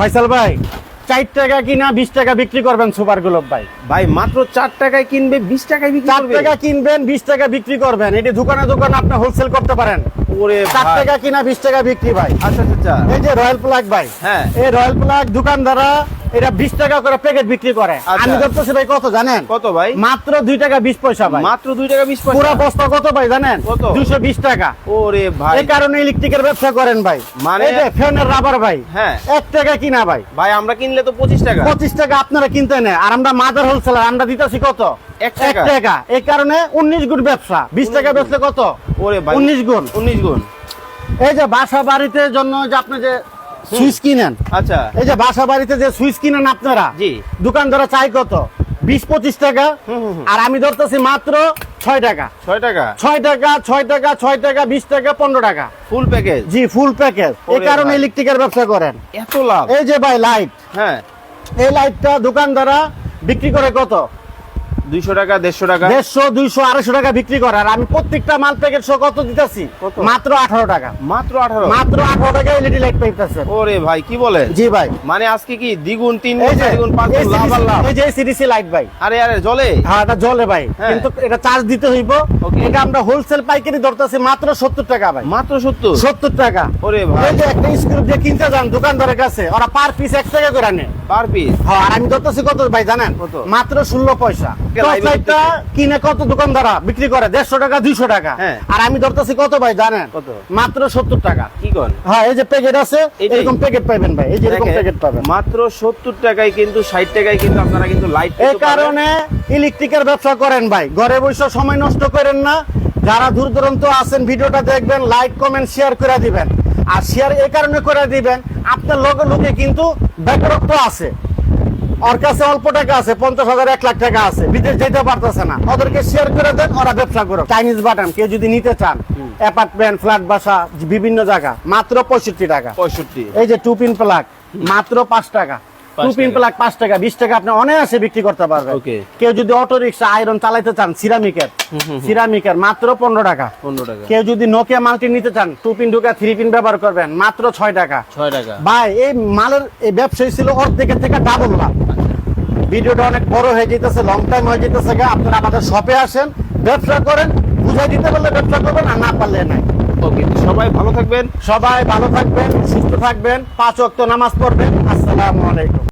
ফয়সাল ভাই চার টাকা কিনা বিশ টাকা বিক্রি করবেন সুপার গ্লোব ভাই। ভাই মাত্র চার টাকায় কিনবে বিশ টাকায় বিক্রি চার টাকা কিনবেন বিশ টাকা বিক্রি করবেন। এটি দোকানে দোকানে আপনি হোলসেল করতে পারেন। ওরে চার টাকা কিনা বিশ টাকা বিক্রি ভাই। আচ্ছা আচ্ছা, আচ্ছা। এই যে রয়্যাল প্লাগ ভাই। হ্যাঁ। এই রয়্যাল প্লাগ দোকানদাররা এটা বিশ টাকা করে প্যাকেট বিক্রি করে। আচ্ছা। আমি ধরতেছি ভাই কত জানেন? কত ভাই? মাত্র দুই টাকা বিশ পয়সা ভাই। মাত্র দুই টাকা বিশ পয়সা? পুরো বস্তা কত ভাই জানেন? কত? দুশো বিশ টাকা। ওরে ভাই। এই কারণে ইলেকট্রিকের ব্যবসা করেন ভাই। মানে- ফ্যানের রাবার ভাই। হ্যাঁ। এক টাকা কিনা ভাই। ভাই আমরা কিনলে তো পঁচিশ টাকা। পঁচিশ টাকা আপনারা কিনতে নেয় আর আমরা মাদার হোলসেলার আমরা দিতেছি কত? এক টাকা। এই কারণে উনিশ গুণ ব্যবসা। বিশ টাকা বেচলে কত? ওরে ভাই। উনিশ গুণ। উনিশ গুণ। এই যে বাসা বাড়িতে জন্য যে আপনি যে সুইচ কিনেন। আচ্ছা। এই যে বাসা বাড়িতে যে সুইচ কিনেন আপনারা জি। দোকানদারা চাই কত? বিশ পঁচিশ টাকা। আর আমি ধরতেছি মাত্র ছয় টাকা। ছয় টাকা? ছয় টাকা ছয় টাকা ছয় টাকা বিশ টাকা পনেরো টাকা। Full package? জি ফুল প্যাকেজ। এই কারণে। ইলেকট্রিকের ব্যবসা করেন। এত লাভ? এই যে ভাই লাইট হ্যাঁ। এই লাইটটা দোকানদারা বিক্রি করে কত? দুইশো টাকা দেড়শো টাকা? দেড়শো দুইশো আড়াইশো টাকা বিক্রি করে। আর আমি প্রত্যেকটা মাল প্যাকেট সহ কত দিতেছি? মাত্র আঠারো টাকা। মাত্র আঠারো? মাত্র আঠারো টাকা এলইডি লাইট পাইতেছে। ওরে ভাই কি বলেন? জি ভাই। মানে আজকে কি দ্বিগুণ তিন এই গুণ যে চার গুণ পাঁচ গুণ লাভ আর লাভ? এই যে সিডিসি লাইট ভাই। আরে আরে জলে? হ্যাঁ এটা জ্বলে ভাই। হ্যাঁ। কিন্তু এটা চার্জ দিতে হইব. এটা আমরা হোলসেল পাইকারি ধরতেছি মাত্র সত্তর টাকা ভাই। মাত্র সত্তর? সত্তর টাকা। ওরে ভাই। এই যে একটা স্ক্রু দিয়ে কিনতে যান দোকানদারের কাছে ওরা পার পিস এক টাকা করে নেয় পার পিস হ্যাঁ আর আমি ধরতেছি কত ভাই জানেন? মাত্র ষোলো পয়সা। কে কিনে কত দোকানদারা বিক্রি করে? দেড়শো টাকা দুইশো টাকা। হ্যাঁ। আর আমি ধরতেছি কত ভাই জানেন? কত? মাত্র সত্তর টাকা। কি কর হ্যাঁ এই যে প্যাকেট আছে এরকম প্যাকেট পাবেন ভাই। এই যে এরকম প্যাকেট পাবেন। মাত্র সত্তর টাকায় কিন্তু ষাট টাকায় কিন্তু আপনারা কিন্তু লাইট এই কারণে ইলেকট্রিকের ব্যবসা করেন ভাই। ঘরে বসে সময় নষ্ট করেন না। যারা দূর দূরান্ত আছেন ভিডিওটা দেখবেন লাইক কমেন্ট শেয়ার করে দিবেন। আর শেয়ার এই কারণে করে দিবেন। আপনার লগে লোকে কিন্তু বেকারত্ব আছে। ওর কাছে অল্প টাকা আছে পঞ্চাশ হাজার এক লাখ টাকা আছে। বিদেশ যেতে পারতেছে না। ওদেরকে শেয়ার করে দেন ওরা ব্যবসা করো চাইনিজ বাটাম কেউ যদি নিতে চান অ্যাপার্টমেন্ট ফ্ল্যাট বাসা বিভিন্ন জায়গা মাত্র পঁয়ষট্টি টাকা। পঁয়ষট্টি। এই যে টু পিন প্লাগ মাত্র পাঁচ টাকা। Two pin. প্লাগ পাঁচ টাকা বিশ টাকা আপনি অনায়াসে বিক্রি করতে পারবেন। কেউ যদি অটো রিক্সা আয়রন চালাইতে চান সিরামিকের সিরামিকের মাত্র পনেরো টাকা। পনেরো টাকা। কেউ যদি নোকিয়া মাল্টি নিতে চান টু পিন ঢুকা থ্রি পিন ব্যবহার করবেন মাত্র ছয় টাকা। ছয় টাকা। ভাই এই মালের এই ব্যবসায়ী ছিল অর্ধেকের থেকে ডাবল লাভ ভিডিওটা অনেক বড় হয়ে যেতেছে লং টাইম হয়ে যেতেছে। আপনারা আমাদের শপে আসেন ব্যবসা করেন বুঝাই দিতে পারলে ব্যবসা করবেন আর না পারলে নাই। ওকে সবাই ভালো থাকবেন। সবাই ভালো থাকবেন সুস্থ থাকবেন পাঁচ ওয়াক্ত নামাজ পড়বেন। আসসালামু আলাইকুম।